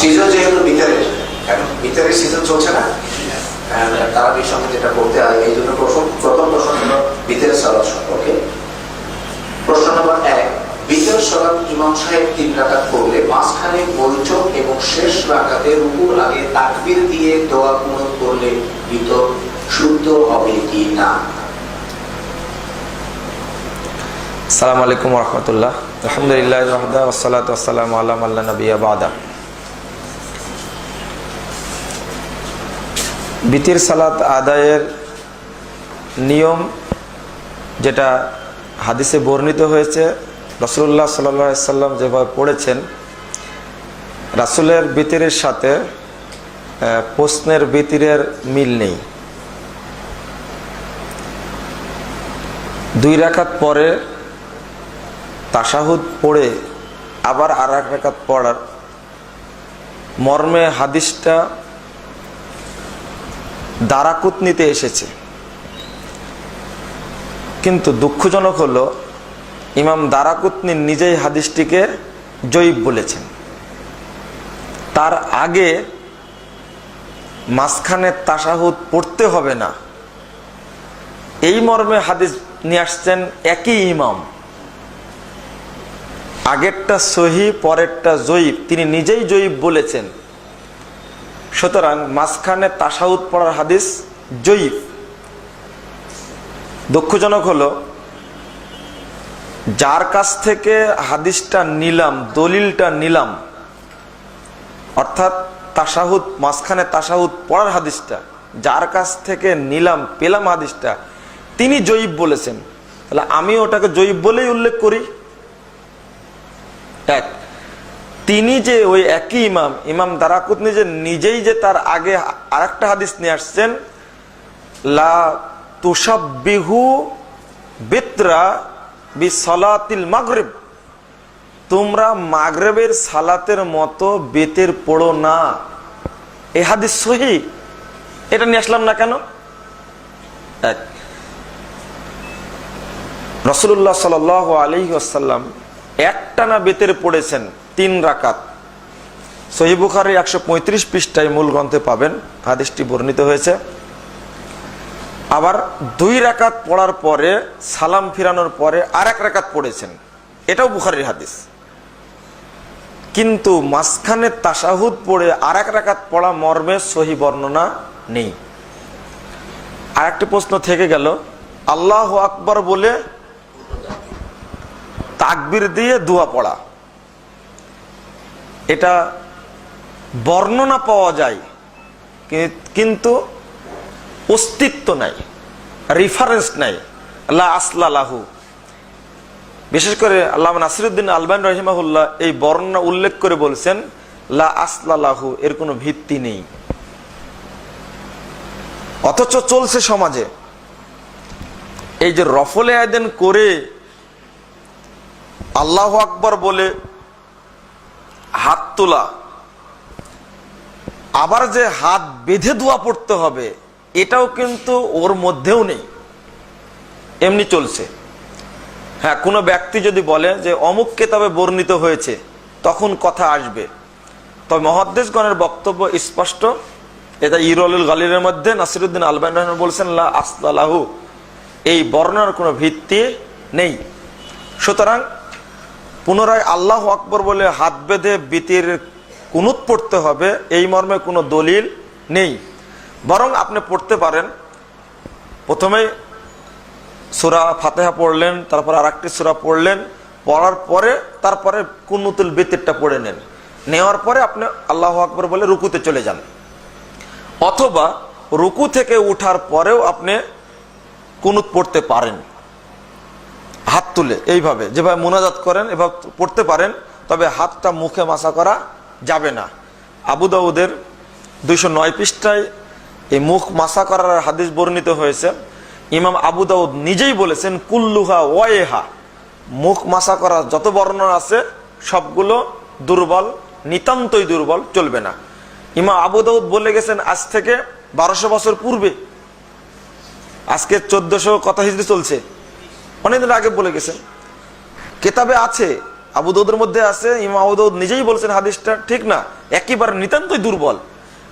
Season যেহেতু ভিতরে এখন ভিতরে সিজন চলছে না। And তারা সঙ্গে যেটা করতে হয়। এই জন্য প্রথম প্রথম প্রশ্ন হলো ভিতরের সালাদ সম্পর্কে প্রশ্ন নম্বর এক ভিতর সালাদ ইমাম সাহেব তিন রাকাত করলে মাঝখানে বৈঠক এবং শেষ রাকাতে রুকুর আগে তাকবির দিয়ে দোয়া কুনুত করলে ভিতর শুদ্ধ হবে কি না? সালাম আলাইকুম রহমতুল্লাহ। আলহামদুলিল্লাহ ওসালাম আল্লাহ আল্লাহ নবিয়া বাদা। বিতির সালাত আদায়ের নিয়ম যেটা হাদিসে বর্ণিত হয়েছে রসুল্লাহ সাল্লাম যেভাবে পড়েছেন, রাসুলের বিতিরের সাথে প্রশ্নের বিতিরের মিল নেই। দুই রাখাত পরে তাসাহুদ পড়ে আবার আর এক রেখাত পড়ার। মর্মে হাদিসটা দারাকুতনিতে এসেছে। কিন্তু দুঃখজনক হলো, ইমাম দারাকুতনি নিজেই হাদিসটিকে জয়ীব বলেছেন। তার আগে মাঝখানে তাসাহুদ পড়তে হবে না। এই মর্মে হাদিস নিয়ে আসছেন একই ইমাম। আগেরটা সহি, পরেরটা জয়ীব। তিনি নিজেই জয়ীব বলেছেন। সুতরাং মাঝখানে তাসাউদ পড়ার হাদিস জয়ীব। দুঃখজনক হলো, যার কাছ থেকে হাদিসটা নিলাম, দলিলটা নিলাম, অর্থাৎ তাসাহুদ মাঝখানে তাসাহুদ পড়ার হাদিসটা, যার কাছ থেকে নিলাম, পেলাম হাদিসটা, তিনি জয়ীব বলেছেন। তাহলে আমি ওটাকে জয়ীব বলেই উল্লেখ করি। এক, তিনি যে ওই একই ইমাম ইমাম দারাকুতনি যে নিজেই যে তার আগে আরেকটা হাদিস নিয়ে আসছেন, লা তুসাবিহু বিত্রা বি সলাতিল মাগরেব। তোমরা মাগরেবের সালাতের মতো বেতের পড়ো না। এ হাদিস সহি? এটা নিয়ে আসলাম না কেন? এক রসুল্লাহ সাল আলী আসাল্লাম একটানা বেতের পড়েছেন তিন রাকাত। সহিবুখারি একশো পঁয়ত্রিশ পৃষ্ঠায় মূল গ্রন্থে পাবেন, হাদিসটি বর্ণিত হয়েছে। আবার দুই রাকাত পড়ার পরে, সালাম ফিরানোর পরে আর এক রাকাত পড়েছেন। এটাও বুখারির হাদিস। কিন্তু মাঝখানে তাসাহুদ পড়ে আর এক রাকাত পড়া মর্মে সহি বর্ণনা নেই। আর একটি প্রশ্ন থেকে গেল, আল্লাহ আকবর বলে তাকবির দিয়ে দোয়া পড়া। এটা বর্ণনা পাওয়া যায়, কিন্তু অস্তিত্ব নাই রিফারেন্স নাই। আল্লাহ আসলাহু বিশেষ করে আল্লাহ নাসিরুদ্দিন আলবান রহিমাহুল্লাহ এই বর্ণনা উল্লেখ করে বলছেন, লা আসলাহু এর কোনো ভিত্তি নেই। অথচ চলছে সমাজে। এই যে রফলে আয়দেন করে আল্লাহ আকবর বলে, হাত তোলা। আবার যে হাত বেঁধে দোয়া পড়তে হবে, এটাও কিন্তু ওর মধ্যেও নেই। এমনি চলছে। হ্যাঁ কোনো ব্যক্তি যদি বলে যে অমুক কেতাবে বর্ণিত হয়েছে, তখন কথা আসবে। তবে মহাদ্দেশগণের বক্তব্য স্পষ্ট। এটা ইরুল গালিরের মধ্যে নাসিরুদ্দিন আলবান রহমান বলছেন, লা আসলাহু এই বর্ণার কোনো ভিত্তি নেই। সুতরাং পুনরায় আল্লাহ আকবর বলে হাত বেঁধে বিতির কুনুত পড়তে হবে, এই মর্মে কোনো দলিল নেই। বরং আপনি পড়তে পারেন। প্রথমে সুরা ফাতেহা পড়লেন, তারপর আর একটি সুরা পড়লেন, পড়ার পরে তারপরে কুনুতুল বেতিরটা পড়ে নেন। নেওয়ার পরে আপনি আল্লাহ আকবর বলে রুকুতে চলে যান। অথবা রুকু থেকে উঠার পরেও আপনি কুনুত পড়তে পারেন। তুলে, এইভাবে। যেভাবে মোনাজাত করেন, এভাবে পড়তে পারেন, তবে হাতটা মুখে মাসা করা যাবে না। আবু দাউদের দুইশো নয় পৃষ্ঠায় এই মুখ মাসা করার হাদিস বর্ণিত হয়েছে। ইমাম আবু দাউদ নিজেই বলেছেন, কুল্লুহা ওয়েহা মুখ মাসা করা যত বর্ণনা আছে, সবগুলো দুর্বল, নিতান্তই দুর্বল, চলবে না। ইমাম আবু দাউদ বলে গেছেন, আজ থেকে বারোশো বছর পূর্বে, আজকে চোদ্দশো কথা হিজড়ি চলছে। অনেকদিন আগে বলে গেছেন। কেতাবে আছে, আবু দৌদের মধ্যে আছে, ইমাম দৌদ নিজেই বলছেন হাদিসটা ঠিক না, একেবারে নিতান্তই দুর্বল।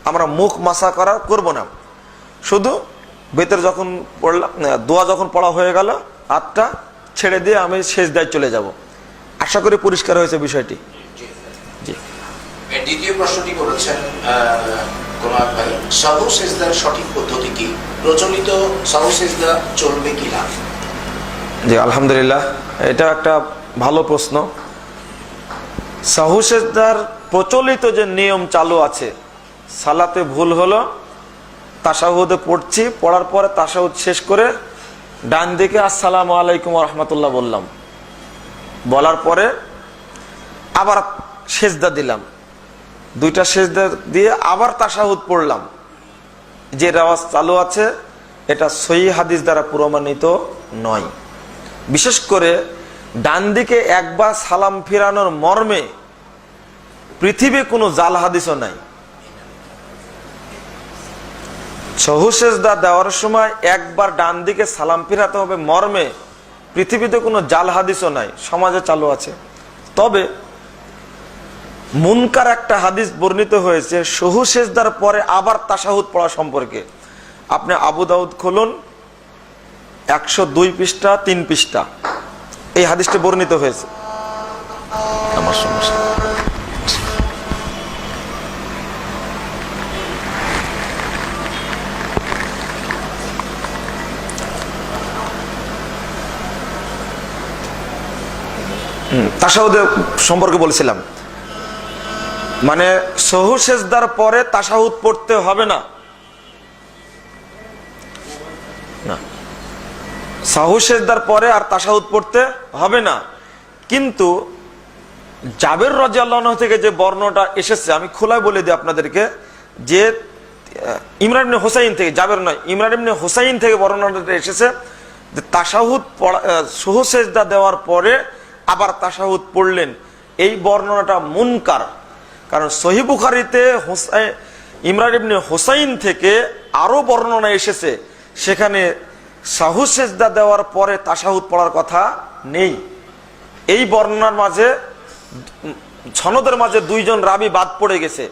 আমরা মুখ মাসা করা করব না। শুধু বেতের যখন পড়লাম দোয়া যখন পড়া হয়ে গেল, হাতটা ছেড়ে দিয়ে আমি শেষ দায় চলে যাব। আশা করি পরিষ্কার হয়েছে বিষয়টি। দ্বিতীয় প্রশ্নটি করেছেন কোন সঠিক পদ্ধতি কি? প্রচলিত সাহু চলবে কি না জি আলহামদুলিল্লাহ, এটা একটা ভালো প্রশ্ন। সাহুসেদার প্রচলিত যে নিয়ম চালু আছে, সালাতে ভুল হলো, তাসাহুদে পড়ছি, পড়ার পরে তাসাহুদ শেষ করে ডান দিকে আসসালামু আলাইকুম রহমতুল্লাহ বললাম। বলার পরে আবার সেজদা দিলাম। দুইটা সেজদা দিয়ে আবার তাসাহুদ পড়লাম। যে রেওয়াজ চালু আছে, এটা সহি হাদিস দ্বারা প্রমাণিত নয়। বিশেষ করে ডান দিকে একবার সালাম ফিরানোর মর্মে পৃথিবী কোনো জাল হাদিসও নাই। সহুসেজদা দেওয়ার সময় একবার ডান দিকে সালাম ফিরাতে হবে মর্মে পৃথিবীতে কোনো জাল হাদিসও নাই, সমাজে চালু আছে। তবে মুনকার একটা হাদিস বর্ণিত হয়েছে, সহু সেজদার পরে আবার তাসাহুদ পড়া সম্পর্কে। আপনি আবু দাউদ খুলুন একশো দুই পৃষ্ঠা তিন পৃষ্ঠা। এই হাদিসটা বর্ণিত হয়েছে। আমার সমস্যা। তাসাহুদের সম্পর্কে বলছিলাম। মানে সহু সেজদার পরে তাসাহুদ পড়তে হবে না। না। সাহু সেজদার পরে আর তাসাহুদ পড়তে হবে না। কিন্তু জাবের রাজিয়াল্লাহ থেকে যে বর্ণটা এসেছে আমি খোলায় বলে দিই আপনাদেরকে যে ইমরান হোসাইন থেকে জাবের নয় ইমরান ইবনে হোসাইন থেকে বর্ণনাটা এসেছে যে তাসাহুদ পড়া আহ, সেজদা দেওয়ার পরে আবার তাসাহুদ পড়লেন। এই বর্ণনাটা মুনকার। কারণ সহি বুখারিতে হোসাই ইমরান ইবনে হোসাইন থেকে আরও বর্ণনা এসেছে। সেখানে সাহু সেজদা দেওয়ার পরে তাসাহুদ পড়ার কথা নেই। এই বর্ণনার মাঝে উম, সনদের মাঝে দুইজন রাবি বাদ পড়ে গেছে।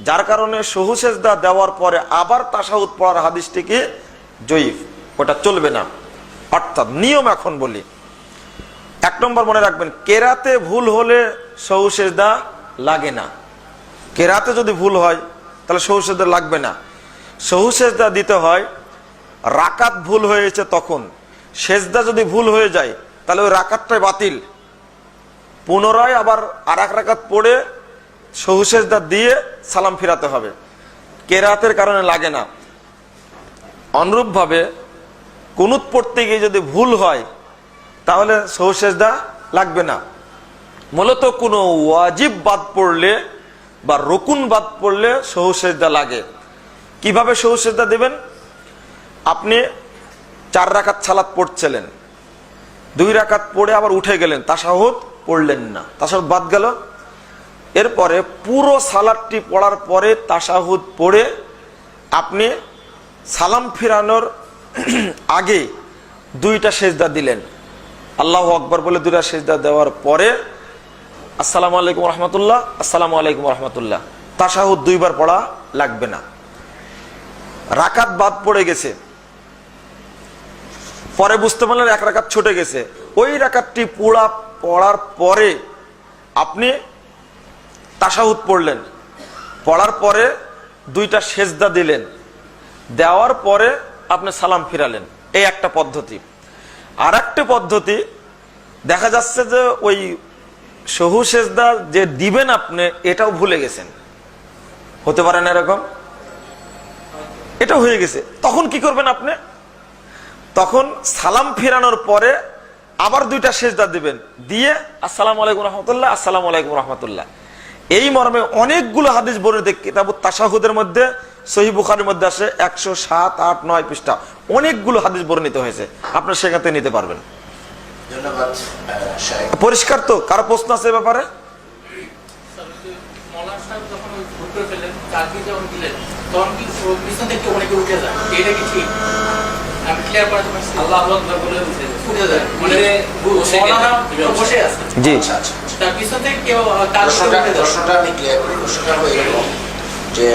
যার কারণে সহু সেজদা দেওয়ার পরে আবার তাসাহুদ পড়ার হাদিসটিকে জয়ীফ। ওটা চলবে না। অর্থাৎ নিয়ম এখন বলি। এক নম্বর মনে রাখবেন কেরাতে ভুল হলে সহু সেজদা লাগে না। কেরাতে যদি ভুল হয় তাহলে সহু সেজদা লাগবে না। সহু সেজদা দিতে হয় রাকাত ভুল হয়েছে তখন। সেজদা যদি ভুল হয়ে যায়, তাহলে ওই রাকাতটাই বাতিল। পুনরায় আবার আর এক রাকাত পড়ে সহু সেজদা দিয়ে সালাম ফিরাতে হবে। কেরাতের কারণে লাগে না। অনুরূপভাবে কুনুত পড়তে গিয়ে যদি ভুল হয়, তাহলে সহু সেজদা লাগবে না। মূলত কোনো ওয়াজিব বাদ পড়লে বা রকুন বাদ পড়লে সহু সেজদা লাগে। কীভাবে সহু সেজদা দেবেন? আপনি চার রাকাত ছালাত পড়ছিলেন, দুই রাকাত পড়ে আবার উঠে গেলেন, তাসাহুদ পড়লেন না। তাসাহুদ বাদ গেল। এরপরে পুরো সালাদটি পড়ার পরে তাসাহুদ পড়ে আপনি সালাম ফিরানোর আগে দুইটা সেজদা দিলেন। আল্লাহ আকবর বলে দুইটা সেজদা দেওয়ার পরে, আসসালামু আলাইকুম রহমতুল্লাহ, আসসালামু আলাইকুম রহমতুল্লাহ। তাসাহুদ দুইবার পড়া লাগবে না। রাকাত বাদ পড়ে গেছে। পরে বুঝতে পারলেন এক রাকাত ছুটে গেছে। ওই রাকাতটি পুরা পড়ার পরে আপনি তাসাহুদ পড়লেন। পড়ার পরে দুইটা সেজদা দিলেন। দেওয়ার পরে আপনি সালাম ফিরালেন। এই একটা পদ্ধতি। আর একটা পদ্ধতি, দেখা যাচ্ছে যে ওই সহু সেজদা যে দিবেন আপনি, এটাও ভুলে গেছেন। হতে পারে না এরকম? এটা হয়ে গেছে। তখন কি করবেন আপনি? তখন সালাম ফিরানোর পরে আবার দুইটা সেজদা দিবেন। দিয়ে আসসালাম আলাইকুম রহমতুল্লাহ আসসালামু আলাইকুম রহমতুল্লাহ। এই মর্মে অনেকগুলো হাদিস বর্ণিত কিতাব তাসাহুদের মধ্যে সহি বুখারের মধ্যে আসে একশো সাত আট নয় পৃষ্ঠা। অনেকগুলো হাদিস বর্ণিত হয়েছে। আপনার সেখান থেকে নিতে পারবেন। পরিষ্কার তো? কারও প্রশ্ন আছে এ ব্যাপারে? যখন ওই ভুল করে ফেললেন চাকরি যখন দিলেন তখন কি থেকে অনেকে উঠে যায়? এটা কি ঠিক? মানে বসে মৌলানা গেলেন। তো বসে আছে। জি। আচ্ছা আচ্ছা আচ্ছা। প্রশ্নটা আমি ক্লিয়ার করি। প্রশ্নটা হলো এরকম যে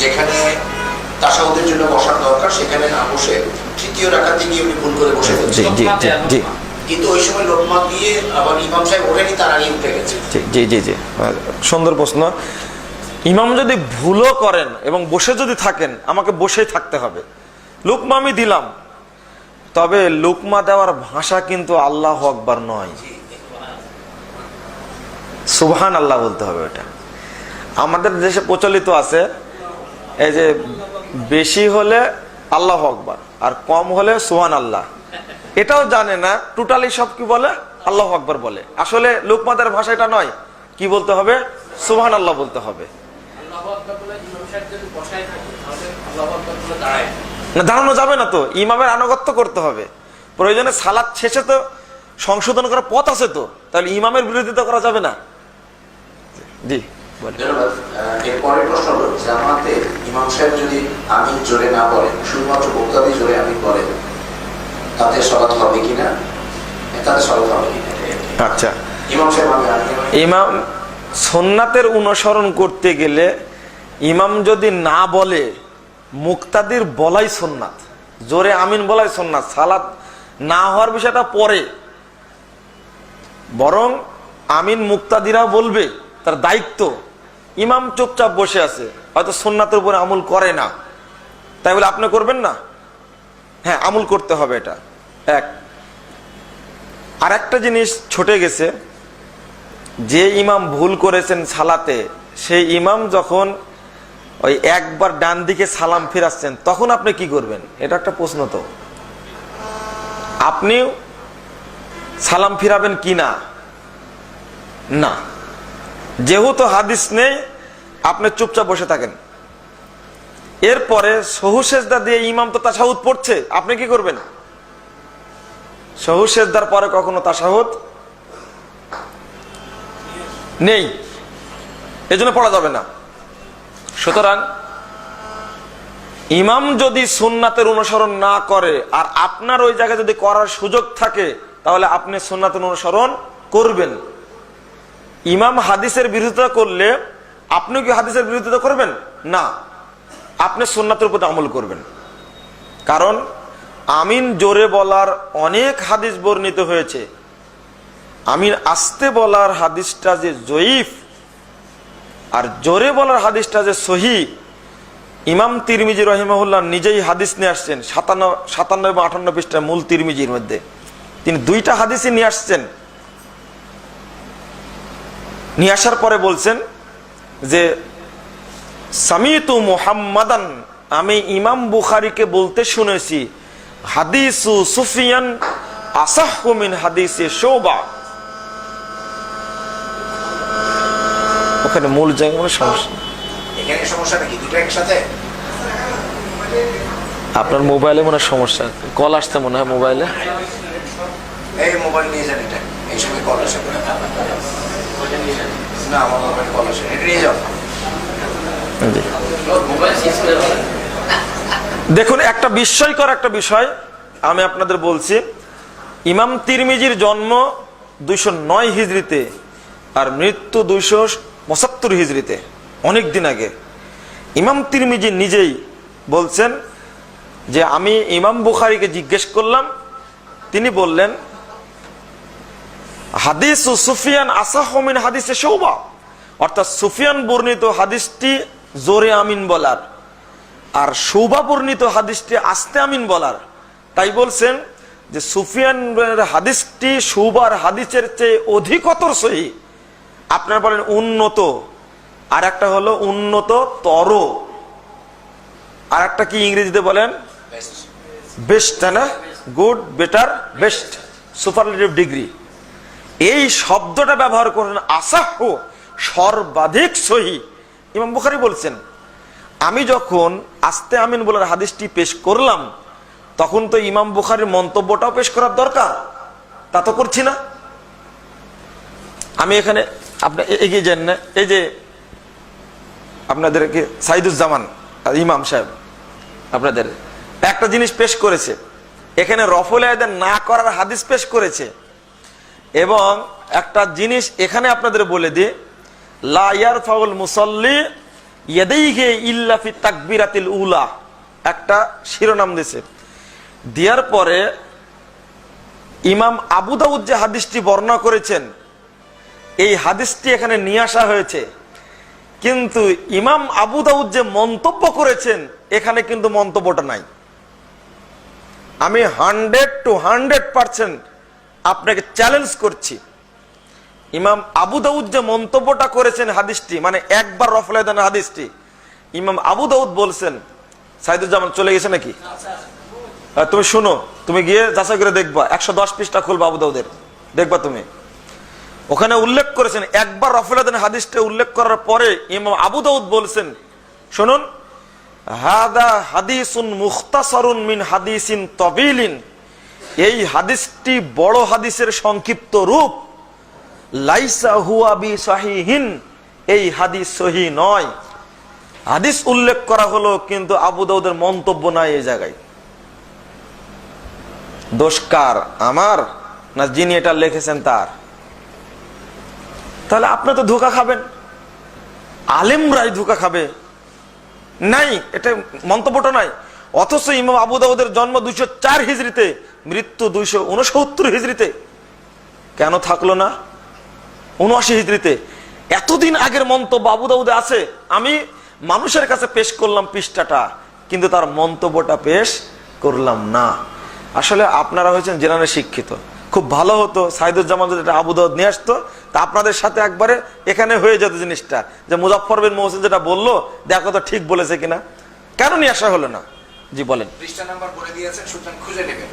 যেখানে তাসাউদের জন্য বসার দরকার সেখানে না বসে তৃতীয় রাখাতে গিয়ে উনি ভুল করে বসে জি ফেলছেন। জি জি জি। কিন্তু ওই সময় লোকমান দিয়ে আবার ইমাম সাহেব ওঠেনি তার আগে উঠে গেছে। জি জি জি জি। সুন্দর প্রশ্ন। ইমাম যদি ভুলও করেন এবং বসে যদি থাকেন আমাকে বসেই থাকতে হবে। লুকমা আমি দিলাম। তবে লুকমা দেওয়ার ভাষা কিন্তু আল্লাহ আকবার নয়। সুবহান আল্লাহ বলতে হবে ওটা। আমাদের দেশে প্রচলিত আছে, এই যে বেশি হলে আল্লাহ আকবার, আর কম হলে সুহান আল্লাহ এটাও জানে না, টোটালি সব কি বলে? আল্লাহ আকবার বলে। আসলে লোকমাদের ভাষা এটা নয়। কি বলতে হবে? সুহান আল্লাহ বলতে হবে না দাঁড়ানো যাবে না তো। ইমামের আনুগত্য করতে হবে। প্রয়োজনে সালাদ শেষে তো সংশোধন করার পথ আছে তো। তাহলে ইমামের বিরোধিতা করা যাবে না। জি প্রশ্ন হলো জামাতে ইমাম সাহেব যদি আমি জোরে না বলেন শুধুমাত্র বক্তাদি জোরে আমি বলেন তাতে সলাৎ হবে কিনা? তাতে সলাৎ হবে কিনা? এটাই আর কি। আচ্ছা। ইমাম সাহেব আমি আমি- ইমাম সোননাথের অনুসরণ করতে গেলে ইমাম যদি না বলে মুক্তাদির বলাই সোননাথ জোরে আমিন বলাই সোননাথ সালাত না হওয়ার বিষয়টা পরে। বরং আমিন মুক্তাদিরা বলবে, তার দায়িত্ব। ইমাম চুপচাপ বসে আছে, হয়তো সোননাথের উপরে আমল করে না। তাই বলে আপনি করবেন না? হ্যাঁ আমল করতে হবে এটা। এক। আর একটা জিনিস ছুটে গেছে, যে ইমাম ভুল করেছেন সালাতে, সেই ইমাম যখন ওই একবার ডান দিকে সালাম ফিরাচ্ছেন, তখন আপনি কি করবেন? এটা একটা প্রশ্ন তো। আপনি সালাম ফিরাবেন কি না? না। যেহেতু হাদিস নেই, আপনি চুপচাপ বসে থাকেন। এরপরে সহুশেজদা দিয়ে ইমাম তো তাসাহুদ পড়ছে, আপনি কি করবেন? সহুশেজদার পরে কখনো তাসাহুদ নেই? এজন্য পড়া যাবে না। সুতরাং, ইমাম যদি সুন্নাতের অনুসরণ না করে, আর আপনার ওই জায়গায় যদি করার সুযোগ থাকে, তাহলে আপনি সুন্নাতের অনুসরণ করবেন। ইমাম হাদিসের বিরোধিতা করলে, আপনি কি হাদিসের বিরোধিতা করবেন? না। আপনি সুন্নাতের উপর আমল করবেন। কারণ, আমিন জোরে বলার অনেক হাদিস বর্ণিত হয়েছে। আমিন আসতে বলার হাদিসটা যে জয়ীফ আর জোরে বলার হাদিসটা যে সহি, ইমাম তিরমিজি রহিমাহুল্লাহ নিজেই হাদিস নিয়ে আসছেন, সাতান্ন সাতান্ন এবং আটান্ন পৃষ্ঠা মূল তিরমিজির মধ্যে। তিনি দুইটা হাদিসই নিয়ে আসছেন। নিয়ে আসার পরে বলছেন যে, সামিতু মুহাম্মাদান, আমি ইমাম বুখারিকে বলতে শুনেছি, হাদিসু সুফিয়ান আসাহু মিন হাদিসে শোবা। ওখানে মূল জায়গা মানে সমস্যা। এখানে সমস্যা নাকি? দুটো একসাথে? আপনার মোবাইলে মনে হয় সমস্যা। কল আসতে মনে হয় মোবাইলে। এই মোবাইল নিয়ে যান এটা। এই সময় কল আসে না আমার মোবাইল কল আসে এটা নিয়ে যাও। জি। মোবাইল শেষ করে বলে দেখুন একটা বিস্ময়কর একটা বিষয় আমি আপনাদের বলছি। ইমাম তিরমিজির জন্ম দুইশো নয় হিজড়িতে আর মৃত্যু দুইশো পঁচাত্তর হিজড়িতে, অনেক দিন আগে। ইমাম তিরমিজি নিজেই বলছেন যে, আমি ইমাম বুখারিকে জিজ্ঞেস করলাম, তিনি বললেন, হাদিস ও সুফিয়ান আসাহমিন হাদিসে সৌবা অর্থাৎ সুফিয়ান বর্ণিত হাদিসটি জোরে আমিন বলার, আর সৌবা বর্ণিত হাদিসটি আস্তে আমিন বলার। তাই বলছেন যে সুফিয়ান হাদিসটি সৌবার হাদিসের চেয়ে অধিকতর সহি। আপনার বলেন উন্নত আর একটা হলো উন্নত তর। আর একটা কি ইংরেজিতে বলেন? বেস্ট তাই না? Good better best superlative degree এই শব্দটা ব্যবহার করেন আসাহ সর্বাধিক সহি। ইমাম বুখারি বলছেন আমি যখন আস্তে আমিন বলার হাদিসটি পেশ করলাম তখন তো ইমাম বুখারির মন্তব্যটাও পেশ করার দরকার। তা তো করছি না। আমি এখানে আপনি এগিয়ে যান না। এই যে আপনাদেরকে সাইদুজ্জামান ইমাম সাহেব, আপনাদের, একটা জিনিস পেশ করেছে। এখানে রফল আয়দান না করার হাদিস পেশ করেছে। এবং একটা জিনিস এখানে আপনাদের বলে দিই, লা ইয়ারফাউল মুসল্লি ইয়াদাইহি ইল্লা ফি তাকবিরাতিল উলা। একটা শিরোনাম দিয়েছে দেওয়ার পরে ইমাম আবু দাউদ যে হাদিসটি বর্ণনা করেছেন এই হাদিসটি এখানে নিয়ে আসা হয়েছে। কিন্তু ইমাম আবু দাউদ যে মন্তব্য করেছেন, এখানে কিন্তু মন্তব্যটা নাই। আমি হান্ড্রেড টু হান্ড্রেড পার্সেন্ট আপনাকে চ্যালেঞ্জ করছি। ইমাম আবু দাউদ যে মন্তব্যটা করেছেন হাদিসটি মানে একবার রফলায়দান হাদিসটি, ইমাম আবু দাউদ বলছেন, সাইদুজ্জামান চলে গেছে নাকি? তুমি শুনো, তুমি গিয়ে যাচাই করে দেখবা, একশো দশ পিসটা খুলবা আবু দাউদের। দেখবা তুমি। ওখানে উল্লেখ করেছেন, একবার রফিলাদিন হাদিসটা উল্লেখ করার পরে ইমাম আবু দাউদ বলছেন, শুনুন, হাদা হাদিসুন মুখতাসরুন মিন হাদিসিন তবিলিন। এই হাদিসটি বড় হাদিসের সংক্ষিপ্ত রূপ। লাইসা হুয়া বি সাহিহিন, এই হাদিস সহি নয়। হাদিস উল্লেখ করা হলো কিন্তু আবু দাউদের মন্তব্য নাই এই জায়গায়। দোষ কার, আমার, না যিনি এটা লিখেছেন তার? তাহলে আপনি তো ধোকা খাবেন। আলেমরাই ধোকা খাবে। নাই, এটা মন্তব্যটা নাই। অথচ ইমাম আবু দাউদের জন্ম দুইশো চার হিজড়িতে, মৃত্যু দুইশো উনসত্তর হিজড়িতে। কেন থাকল না? উনআশি হিজড়িতে। এতদিন আগের মন্তব্য আবু দাউদে আছে। আমি মানুষের কাছে পেশ করলাম পৃষ্ঠাটা, কিন্তু তার মন্তব্যটা পেশ করলাম না। আসলে আপনারা হয়েছেন জেনারে শিক্ষিত। খুব ভালো হতো, সাইদুজ্জামান যদি এটা আবু দাউদ নিয়ে আসতো, তা আপনাদের সাথে একবারে এখানে হয়ে যেত জিনিসটা। যে মুজাফর বিন মোহসিন যেটা বলল, দেখো তো ঠিক বলেছে কিনা। কেন নিয়ে আসা হলো না? জি, বলেন। পৃষ্ঠা নাম্বার বলে দিয়েছেন, সুতরাং খুঁজে নেবেন।